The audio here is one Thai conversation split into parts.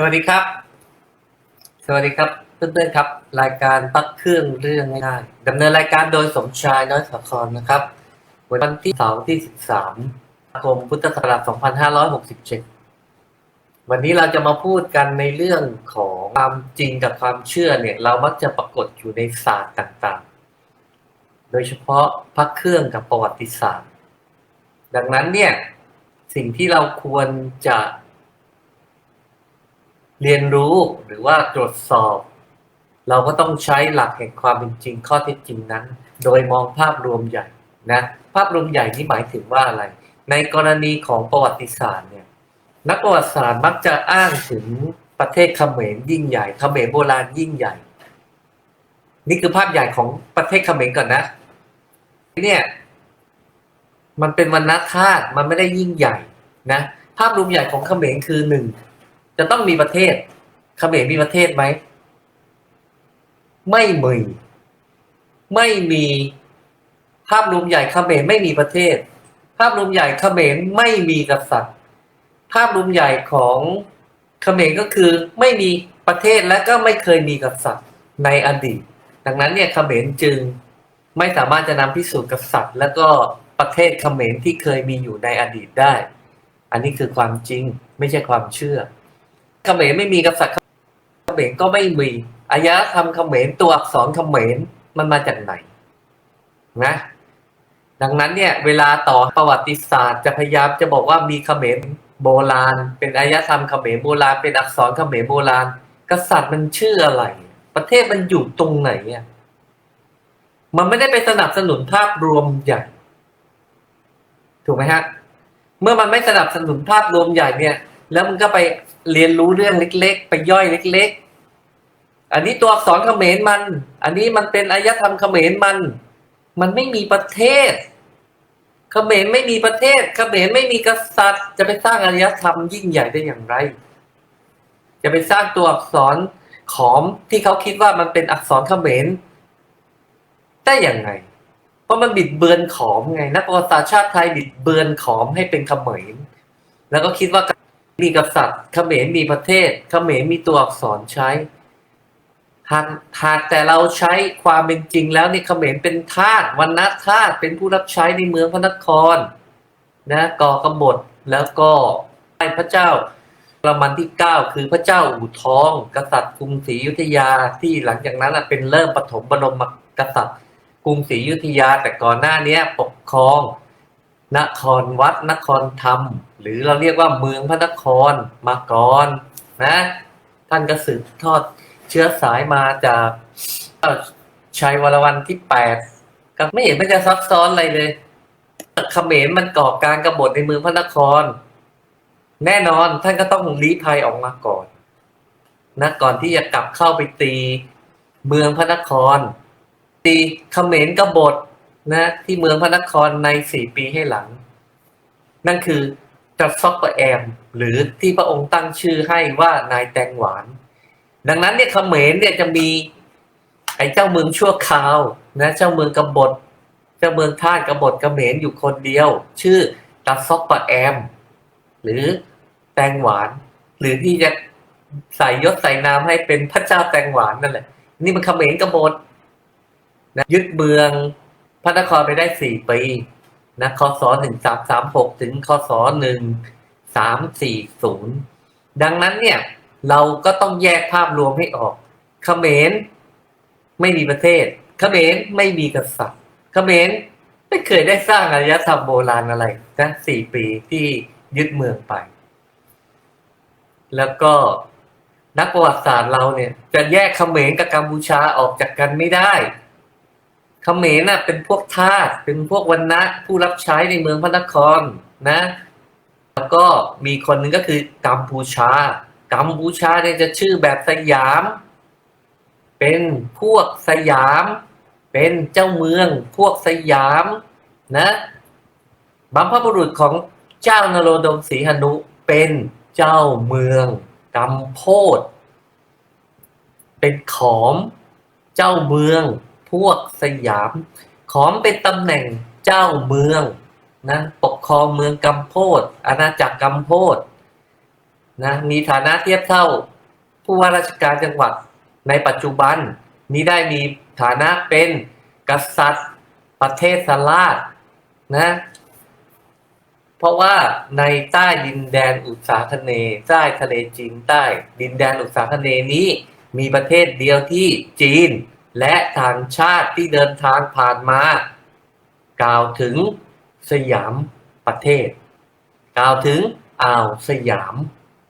สวัสดีครับ สวัสดีครับ เพื่อนๆครับ รายการปักเครื่องเรื่องง่ายๆดำเนินรายการโดยสมชายน้อยสาครนะครับ วันที่เสาร์ที่ 13คมพุทธศักราช2567 วันนี้เราจะมาพูดกันในเรื่องของความจริงกับความเชื่อเนี่ย เรามักจะปรากฏอยู่ในศาสตร์ต่างๆ โดยเฉพาะพักเครื่องกับประวัติศาสตร์ ดังนั้นเนี่ยสิ่งที่เราควรจะ เรียนรู้หรือว่าตรวจสอบ เราก็ต้องใช้หลักแห่งความเป็นจริงข้อเท็จจริงนั้น โดยมองภาพรวมใหญ่นะภาพรวมใหญ่นี่หมายถึงว่าอะไร ในกรณีของประวัติศาสตร์เนี่ยนักประวัติศาสตร์มักจะอ้างถึงประเทศเขมรยิ่งใหญ่เขมรโบราณยิ่งใหญ่ นี่คือภาพใหญ่ของประเทศเขมรก่อนนะเนี่ยมันเป็นวรรณธาตุมันไม่ได้ยิ่งใหญ่นะภาพรวมใหญ่ของเขมรคือหนึ่ง จะต้องมีประเทศเขมรมีประเทศไหม ไม่มีไม่มีภาพรวมใหญ่เขมรไม่มีประเทศ ภาพรวมใหญ่เขมรไม่มีกษัตริย์ ภาพรวมใหญ่ของเขมรก็คือไม่มีประเทศและก็ไม่เคยมีกษัตริย์ในอดีต ดังนั้นเนี่ยเขมรจึงไม่สามารถจะนำพิสูจน์กษัตริย์ และก็ประเทศเขมรที่เคยมีอยู่ในอดีตได้ อันนี้คือความจริงไม่ใช่ความเชื่อ เขมรไม่มีกษัตริย์เขมรก็ไม่มีอายธรรมเขมรตัวอักษรเขมรมันมาจากไหนนะดังนั้นเนี่ยเวลาต่อประวัติศาสตร์จะพยายามจะบอกว่ามีเขมรโบราณ เป็นอารยธรรมเขมรโบราณเป็นอักษรเขมรโบราณ กษัตริย์มันชื่ออะไร ประเทศมันอยู่ตรงไหนอะมันไม่ได้ไปสนับสนุนภาพรวมใหญ่ ถูกไหมฮะ เมื่อมันไม่สนับสนุนภาพรวมใหญ่เนี่ย แล้วมันก็ไป เรียนรู้เรื่องเล็ก ๆ ไปย่อยเล็ก ๆ อันนี้ตัวอักษรเขมรมัน อันนี้มันเป็นอายธรรมเขมรมัน มันไม่มีประเทศ เขมรไม่มีประเทศ เขมรไม่มีกษัตริย์ จะไปสร้างอารยธรรมยิ่งใหญ่ได้อย่างไร จะไปสร้างตัวอักษรขอมที่เขาคิดว่ามันเป็นอักษรเขมรได้อย่างไง เพราะมันบิดเบือนขอมไง นักประวัติศาสตร์ชาติไทยบิดเบือนขอมให้เป็นเขมรแล้วก็คิดว่า มีกษัตริย์เขมรมีประเทศเขมรมีตัวอักษรใช้ หากหากแต่เราใช้ความเป็นจริงแล้วนี่เขมรเป็นทาสวันณทาสเป็นผู้รับใช้ในเมืองพระนครนะก่อกบฏแล้วก็ให้พระเจ้าประมันที่เก้าคือพระเจ้าอู่ทอง กษัตริย์กรุงศรีอยุธยาที่หลังจากนั้นเป็นเริ่มปฐมบรมกษัตริย์กรุงศรีอยุธยาแต่ก่อนหน้านี้ปกครอง นครวัดนครธรรม หรือเราเรียกว่าเมืองพระนครมาก่อนนะท่านก็สืบทอดเชื้อสายมาจากชัยวรวันที่แปดก็ไม่เห็นมันจะซับซ้อนอะไรเลยเขมรมันก่อการกบฏในเมืองพระนคร แน่นอนท่านก็ต้องลี้ภัยออกมาก่อนนะก่อนที่จะกลับเข้าไปตีเมืองพระนคร ตีเขมรกบฏ นะที่เมืองพระนครในสี่ปีให้หลัง นั่นคือจัดซอกปรแอม หรือที่พระองค์ตั้งชื่อให้ว่านายแตงหวาน ดังนั้นเนี่ยเขมรเนี่ยจะมี ไอ้เจ้าเมืองชั่วคราวนะเจ้าเมืองกบฏ เจ้าเมืองท่าสกบฏเขมรอยู่คนเดียว ชื่อตัดซอกปรแอม หรือแตงหวาน หรือที่จะใส่ยศใส่นามให้เป็นพระเจ้าแตงหวานนั่นแหละ นี่มันเขมรกบฏนะยึดเมือง พระนครไปได้สี่ปีนะคศหนึ่งสามสามหกถึงคศหนึ่งสามสี่ศูนย์ดังนั้นเนี่ยเราก็ต้องแยกภาพรวมให้ออกเขมรไม่มีประเทศเขมรไม่มีกษัตริย์เขมรไม่เคยได้สร้างอารยธรรมโบราณอะไรนะสี่ปีที่ยึดเมืองไป แล้วก็นักประวัติศาสตร์เราเนี่ย จะแยกเขมรกับกัมพูชาออกจากกันไม่ได้ ขมรน่ะเป็นพวกทาสเป็นพวกวันนะผู้รับใช้ในเมืองพระนครนะ แล้วก็มีคนหนึ่งก็คือกัมพูชา กัมพูชาเนี่ยจะชื่อแบบสยาม เป็นพวกสยาม เป็นเจ้าเมือง พวกสยามนะบัมพบุรุษของเจ้านโรดมศรีหนุเป็นเจ้าเมืองกัมโพดเป็นขอม เจ้าเมือง พวกสยาม ขอมเป็นตำแหน่งเจ้าเมืองนะปกครองเมืองกัมโพดอาณาจักรกัมโพดนะมีฐานะเทียบเท่า ผู้ว่าราชการจังหวัดในปัจจุบันนี้ได้มีฐานะเป็นกษัตริย์ประเทศสลาดนะเพราะว่าในใต้ดินแดนอุตสาคเนใต้ทะเลจีนใต้ดินแดนอุตสาคเนนี้ มีประเทศเดียวที่จีน และต่างชาติที่เดินทางผ่านมา กล่าวถึงสยามประเทศ กล่าวถึงอ่าวสยาม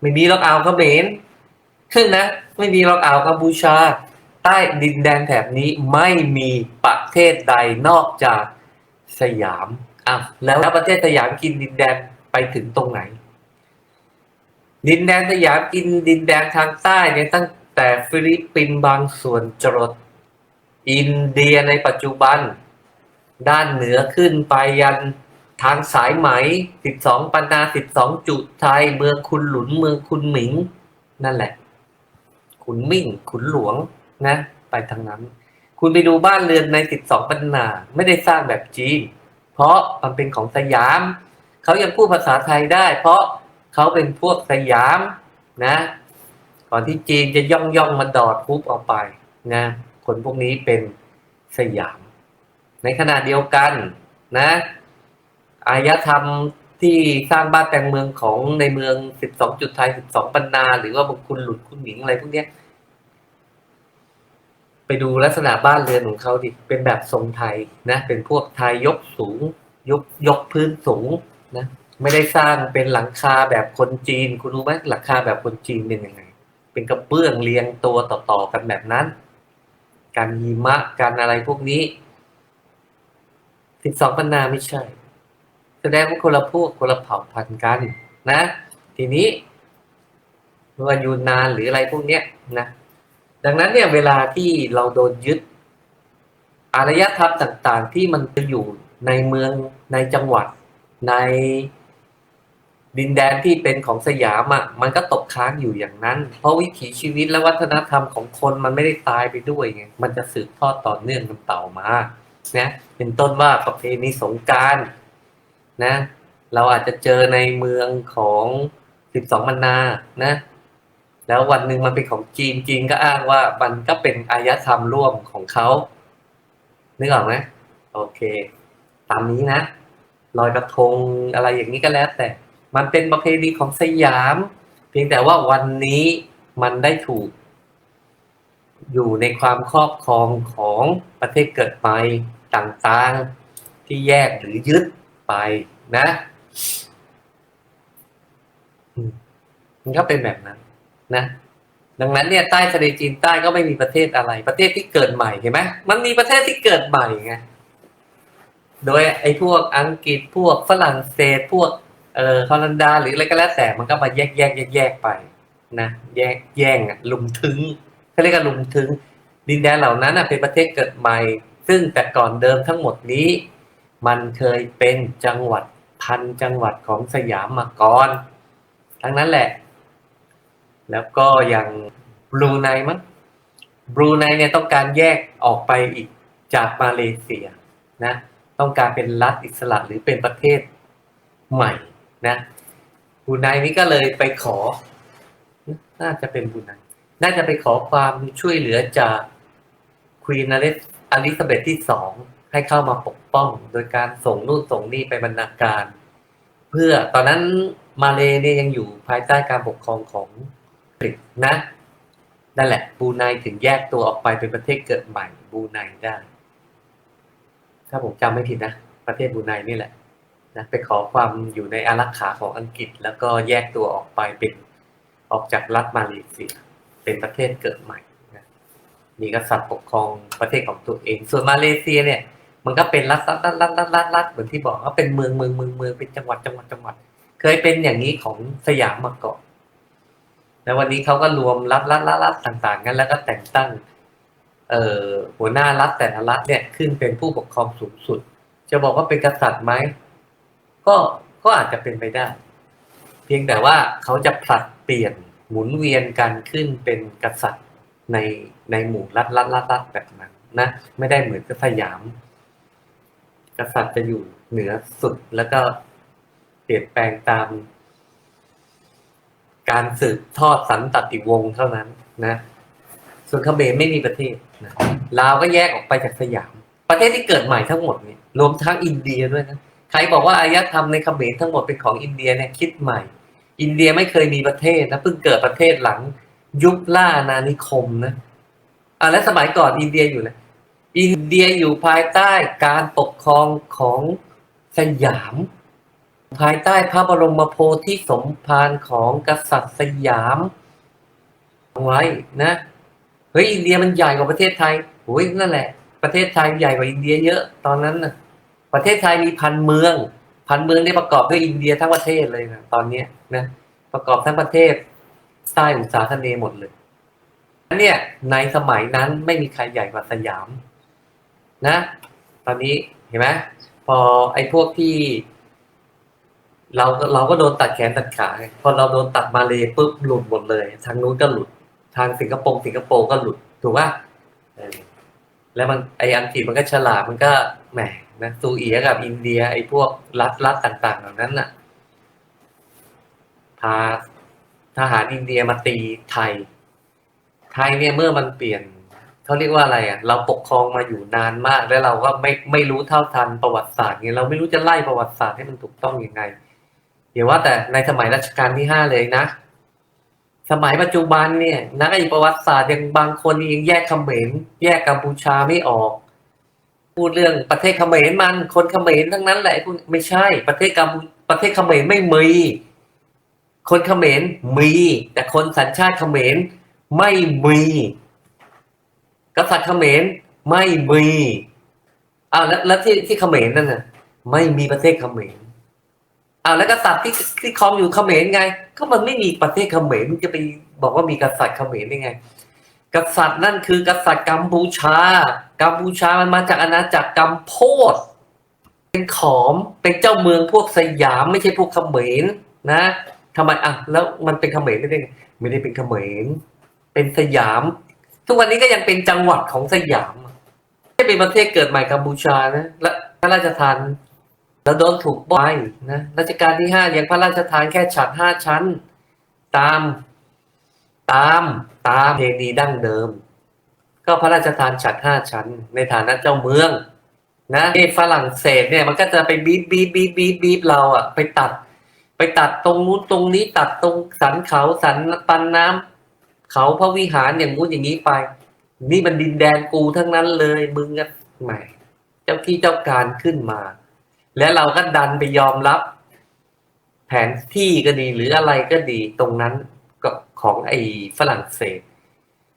ไม่มีหรอกอ่าวเขมรขึ้นนะ ไม่มีหรอกอ่าวกัมพูชา ใต้ดินแดนแถบนี้ไม่มีประเทศใดนอกจากสยามอะแล้วประเทศสยามกินดินแดนไปถึงตรงไหน ดินแดนสยามกินดินแดนทางใต้เนี่ยตั้งแต่ฟิลิปปินส์บางส่วนจรด อินเดียในปัจจุบัน ด้านเหนือขึ้นไปยันทางสายไหม 12 ปันนา12 จุดไทยเมืองคุณหลุนเมืองคุณหมิง นั่นแหละ ขุนมิ่ง ขุนหลวงนะ ไปทางนั้น คุณไปดูบ้านเรือนใน 12 ปันนาไม่ได้สร้างแบบจีน เพราะมันเป็นของสยาม เขายังพูดภาษาไทยได้ เพราะเขาเป็นพวกสยามนะ ก่อนที่จีนจะย่องย่องมาดอดทุบเอาไปนะ คนพวกนี้เป็นสยาม ในขณะเดียวกันนะอารยธรรมที่สร้างบ้านแต่งเมืองของในเมือง 12 จุดไทย 12 ปันนา หรือว่าบางคุณหลุดคุณหมิงอะไรพวกเนี้ย ไปดูลักษณะบ้านเรือนของเขาดิ เป็นแบบทรงไทยนะ เป็นพวกไทยยกสูง ยกยกพื้นสูงนะ ไม่ได้สร้างเป็นหลังคาแบบคนจีน คุณรู้ไหมหลังคาแบบคนจีนเป็นยังไง เป็นกระเบื้องเรียงตัวต่อๆกันแบบนั้น การหิมะการอะไรพวกนี้12ปันนาไม่ใช่ แสดงว่าคนละพวกคนละเผ่าพันธุ์กัน นะ ทีนี้ไม่ว่ายูนนานหรืออะไรพวกเนี้ยนะดังนั้นเนี่ยเวลาที่เราโดนยึดอารยธรรมต่าง ๆ ที่มันจะอยู่ในเมืองในจังหวัดใน ดินแดนที่เป็นของสยามอะมันก็ตกค้างอยู่อย่างนั้น เพราะวิถีชีวิตและวัฒนธรรมของคนมันไม่ได้ตายไปด้วยไงมันจะสืบทอดต่อเนื่องกันต่อมานะเป็นต้นว่าประเพณีสงการนะ เราอาจจะเจอในเมืองของสิบสองมันนานะ แล้ววันหนึ่งมันเป็นของจีนจีนก็อ้างว่ามันก็เป็นอารยธรรมร่วมของเขานึกออกไหมโอเค ตามนี้นะลอยกระทงอะไรอย่างนี้ก็แล้วแต่ มันเป็นประเพณีของสยาม เพียงแต่ว่าวันนี้มันได้ถูก อยู่ในความครอบครองของประเทศเกิดไปต่างๆ ที่แยกหรือยึดไปนะมันก็เป็นแบบนั้นนะ ดังนั้นเนี่ยใต้ทะเลจีนใต้ก็ไม่มีประเทศอะไร ประเทศที่เกิดใหม่เห็นไหมมันมีประเทศที่เกิดใหม่ไงโดยไอ้พวกอังกฤษพวกฝรั่งเศสพวก เอ่อฮอลันดาหรืออะไรก็แล้วแต่มันก็มาแยกแยกแยกแยกไปนะแยกแย่งอะลุมทึงเขาเรียกกันลุมทึง ดินแดนเหล่านั้นอะเป็นประเทศเกิดใหม่ ซึ่งแต่ก่อนเดิมทั้งหมดนี้ มันเคยเป็นจังหวัดพันจังหวัดของสยามมาก่อน ทั้งนั้นแหละ แล้วก็อย่างบรูไนมั้งบรูไนเนี่ยต้องการแยกออกไปอีกจากมาเลเซียนะต้องการเป็นรัฐอิสระหรือเป็นประเทศใหม่ นะบรูไนนี้ก็เลยไปขอ น่าจะเป็นบรูไนน่าจะไปขอความช่วยเหลือจากควีนอลิซาเบธที่สองให้เข้ามาปกป้อง โดยการส่งนู่นส่งนี่ไปบรรณาการ เพื่อตอนนั้นมาเลเนี่ยยังอยู่ภายใต้การปกครองของอังกฤษนะนั่นแหละบูไนถึงแยกตัวออกไปเป็นประเทศเกิดใหม่บูไนได้ ถ้าผมจำไม่ผิดนะ ประเทศบูไนนี่แหละ นะไปขอความอยู่ในอารักขาของอังกฤษ แล้วก็แยกตัวออกไปเป็นออกจากรัฐมาเลเซีย เป็นประเทศเกิดใหม่นะมีกษัตริย์ปกครองประเทศของตัวเอง ส่วนมาเลเซียเนี่ย มันก็เป็นรัฐรัฐรัฐรัฐรัฐรัฐรัฐเหมือนที่บอกว่าเป็นเมืองเมืองเมืองเมืองเป็นจังหวัดจังหวัดจังหวัด เคยเป็นอย่างนี้ของสยามมาก่อนแล้ววันนี้เขาก็รวมรัฐรัฐรัฐรัฐต่างๆกันแล้วก็แต่งตั้งเอ่อหัวหน้ารัฐแต่ละรัฐเนี่ยขึ้นเป็นผู้ปกครองสูงสุด จะบอกว่าเป็นกษัตริย์ไหม ก็ก็อาจจะเป็นไปได้ เพียงแต่ว่าเขาจะผลัดเปลี่ยนหมุนเวียนกันขึ้นเป็นกษัตริย์ในในหมู่รัฐรัฐรัฐรัฐแบบนั้นนะไม่ได้เหมือนกับสยาม กษัตริย์จะอยู่เหนือสุดแล้วก็เปลี่ยนแปลงตาม การสืบทอดสันตติวงศ์เท่านั้นนะ ส่วนเขมรไม่มีประเทศนะลาวก็แยกออกไปจากสยาม ประเทศที่เกิดใหม่ทั้งหมดเนี่ยรวมทั้งอินเดียด้วยนะ ใครบอกว่าอารยธรรมในเขมรทั้งหมดเป็นของอินเดียเนี่ยคิดใหม่ อินเดียไม่เคยมีประเทศนะเพิ่งเกิดประเทศหลังยุคล่าอานิคมนะอะแล้วสมัยก่อนอินเดียอยู่เลยอินเดียอยู่ภายใต้การปกครองของสยาม ภายใต้พระบรมโพธิสมภารของกษัตริย์สยามไว้นะเฮ้ยอินเดียมันใหญ่กว่าประเทศไทยโอ้ยนั่นแหละ ประเทศไทยใหญ่กว่าอินเดียเยอะตอนนั้นนะ ประเทศไทยมีพันเมือง พันเมืองได้ประกอบด้วยอินเดียทั้งประเทศเลยนะตอนเนี้ยนะประกอบทั้งประเทศใต้อุตสาหเนหมดเลยเนี่ยในสมัยนั้นไม่มีใครใหญ่กว่าสยาม นะ ตอนนี้เห็นไหมพอไอ้พวกที่ เราเราก็โดนตัดแขนตัดขาพอเราโดนตัดมาเลยปุ๊บหลุดหมดเลย ทางนู้นก็หลุด ทางสิงคโปร์สิงคโปร์ก็หลุด ถูกป่ะ แล้วมันไออังกฤษมันก็ฉลาดมันก็แหมนะซูเอียกับอินเดีย ไอพวกรัฐรัฐต่าง ๆ เหล่านั้นน่ะ พาทหารอินเดียมาตีไทย ไทยเนี่ยเมื่อมันเปลี่ยนเขาเรียกว่าอะไรอะ เราปกครองมาอยู่นานมาก แล้วเราก็ไม่ไม่รู้เท่าทันประวัติศาสตร์ไงเราไม่รู้จะไล่ประวัติศาสตร์ให้มันถูกต้องยังไงเดี๋ยวว่าแต่ในสมัยรัชกาลที่ห้าเลยนะ สมัยปัจจุบันเนี่ยนักประวัติศาสตร์ยังบางคนยังแยกเขมรแยกกัมพูชาไม่ออก พูดเรื่องประเทศเขมรมันคนเขมรทั้งนั้นแหละไม่ใช่ประเทศกัมประเทศเขมรไม่มี คนเขมรมี แต่คนสัญชาติเขมรไม่มีกษัตริย์เขมรไม่มีอ้าวแล้วแล้วที่ที่เขมรนั่นน่ะ ไม่มีประเทศเขมร อาแล้วกษัตริย์ที่ที่ครองอยู่เขมรไง ก็มันไม่มีประเทศเขมรมันจะไปบอกว่ามีกษัตริย์เขมรได้ไง กษัตริย์นั่นคือกษัตริย์กัมพูชา กัมพูชามันมาจากอาณาจักรกัมโพดเป็นขอมเป็นเจ้าเมืองพวกสยามไม่ใช่พวกเขมรนะทำไมอะแล้วมันเป็นเขมรได้ไงไม่ได้เป็นเขมรเป็นสยาม ทุกวันนี้ก็ยังเป็นจังหวัดของสยามไม่เป็นประเทศเกิดใหม่กัมพูชานะและพระราชทาน แล้วโดนถูกบ่อยนะรัชกาลที่ห้ายังพระราชทานแค่ฉัดห้าชั้น ตามตามตามเพลงดีดั้งเดิม ก็พระราชทานฉัดห้าชั้น ในฐานะเจ้าเมืองนะที่ฝรั่งเศสเนี่ยมันก็จะไปบีบบีบบีบบีบบีบเราอะไปตัด ไปตัดตรงนู้นตรงนี้ตัดตรงสันเขาสันปันน้ำเขาพระวิหารอย่างงู้นอย่างนี้ไป นี่มันดินแดนกูทั้งนั้นเลยมึงก็แหม่ เจ้าที่เจ้าการขึ้นมา แล้วเราก็ดันไปยอมรับ แผนที่ก็ดีหรืออะไรก็ดีตรงนั้นก็ของไอ้ฝรั่งเศส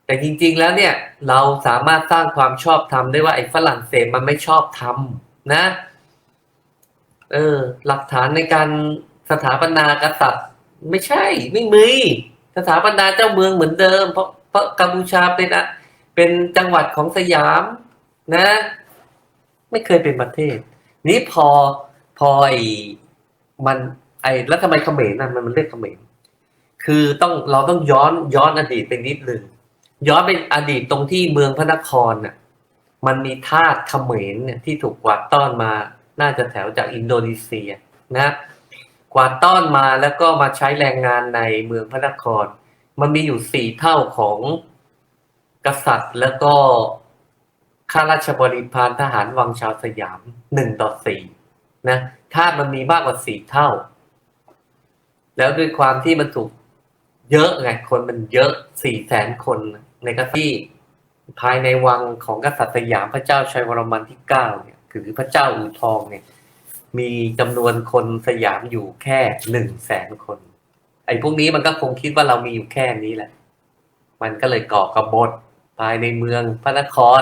แต่จริง ๆ แล้วเนี่ย เราสามารถสร้างความชอบธรรมได้ว่าไอ้ฝรั่งเศสมันไม่ชอบธรรมนะ เออ หลักฐานในการสถาปนากษัตริย์ ไม่ใช่ ไม่มีสถาปนาเจ้าเมืองเหมือนเดิม เพราะเพราะกัมพูชาเป็นอะเป็นจังหวัดของสยามนะ ไม่เคยเป็นประเทศ นี้พอพอไอ้มันไอ้แล้วทำไมเขมรนั่นมันมันเรียกเขมรคือต้องเราต้องย้อนย้อนอดีตไปนิดหนึ่งย้อนเป็นอดีตตรงที่เมืองพระนครน่ะมันมีทาสเขมรเนี่ยที่ถูกกวาดต้อนมาน่าจะแถวจากอินโดนีเซียนะกวาดต้อนมาแล้วก็มาใช้แรงงานในเมืองพระนคร มันมีอยู่สี่เท่าของกษัตริย์แล้วก็ ข้าราชบริพารทหารวังชาวสยามหนึ่งต่อสี่นะทามันมีมากกว่าสี่เท่า แล้วด้วยความที่มันถูกเยอะไงคนมันเยอะสี่แสนคนในกที่ภายในวังของกษัตริย์สยามพระเจ้าชัยวรมันที่เก้าเนี่ยคือพระเจ้าอู่ทองเนี่ย มีจำนวนคนสยามอยู่แค่หนึ่งแสนคน ไอ้พวกนี้มันก็คงคิดว่าเรามีอยู่แค่นี้แหละ มันก็เลยก่อกบฏภายในเมืองพระนคร